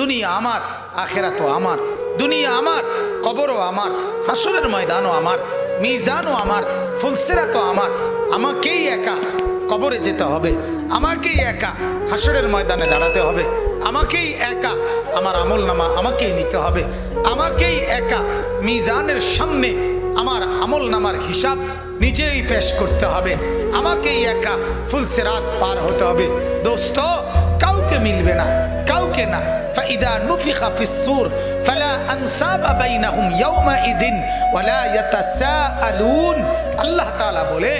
দুনিয়া আমার আখেরা তো আমার, দুনিয়া আমার, কবরও আমার, হাসরের ময়দানও আমার, মিজানও আমার ফুলসেরা তো আমার। আমাকেই একা কবরে যেতে হবে, আমাকেই একা হাসরের ময়দানে দাঁড়াতে হবে, আমাকেই একা আমার আমল নামা আমাকেই নিতে হবে, আমাকেই একা মিজানের সামনে আমার আমল নামার হিসাব নিজেই পেশ করতে হবে, আমাকেই একা ফুলসেরাত পার হতে হবে। দোস্ত মিলবে না কাউকে না فإذا نفخ في الصور فلا أنساب بينهم يومئذ ولا يتساءلون আল্লাহ তাআলা বলে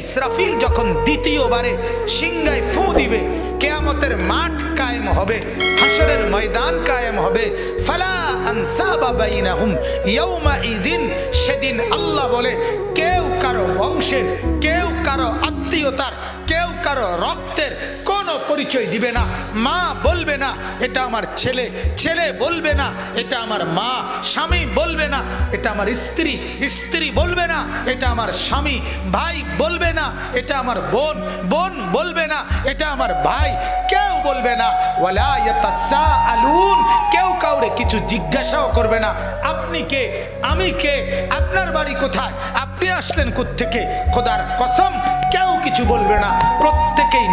ইসরাফিল যখন দ্বিতীয়বারে সিংহায় ফু দিবে কেয়ামতের মাঠ কায়েম হবে হাসরের ময়দান কায়েম হবে ফালা আনসাবা বাইনাহুম ইয়াউমাইদিন সেদিন আল্লাহ বলে কেউ কারো বংশের কেউ কারো আত্মীয়তার কেউ কারও রক্তের কোনো পরিচয় দিবে না, মা বলবে না, এটা আমার ছেলে ছেলে বলবে না, এটা আমার মা, স্বামী বলবে না, এটা আমার স্ত্রী স্ত্রী বলবে না, এটা আমার স্বামী, ভাই বলবে না, এটা আমার বোন বোন বলবে না, এটা আমার ভাই, কেউ বলবে না। ইয়াতাসাআলুন, কেউ কাউরে কিছু জিজ্ঞাসাও করবে না, আপনি কে? আমি কে? আপনার বাড়ি কোথায়? আপনি আসলেন থেকে খোদার কসম, কেউ কিছু বলবে না। প্রত্যেকেই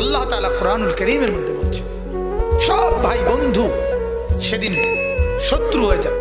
আল্লাহ তালা কোরআনুল করিমের মধ্যে বলছে সব ভাই বন্ধু সেদিন শত্রু হয়ে যাবে।